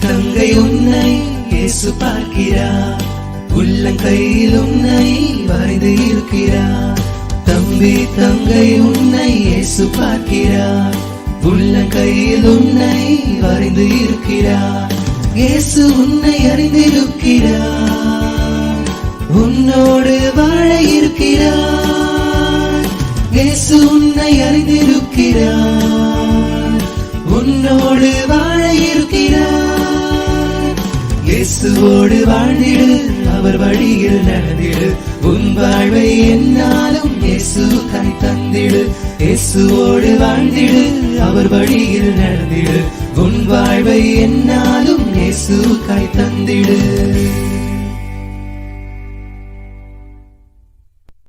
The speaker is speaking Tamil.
தங்கை உன்னை இயேசு பார்க்கிறார். உள்ளங்கையில் உன்னை வரைந்து இருக்கிறார். தம்பி தங்கை உன்னை இயேசு பார்க்கிறார். உள்ளங்கையில் உன்னை வரைந்து இருக்கிறார். இயேசு உன்னை அறிந்திருக்கிறார். உன்னோடு வாழ இருக்கிறார். இயேசு உன்னை அறிந்திரு இயேசுவோடு வாழ்ந்திடு அவர் வழியில் நடந்திடு. உன் வாழ்வை என்னாலும் இயேசு தந்திடு. இயேசுவோடு வாழ்ந்திடு அவர் வழியில் நடந்திடு. உன் வாழ்வை என்னாலும் இயேசு தந்திடு.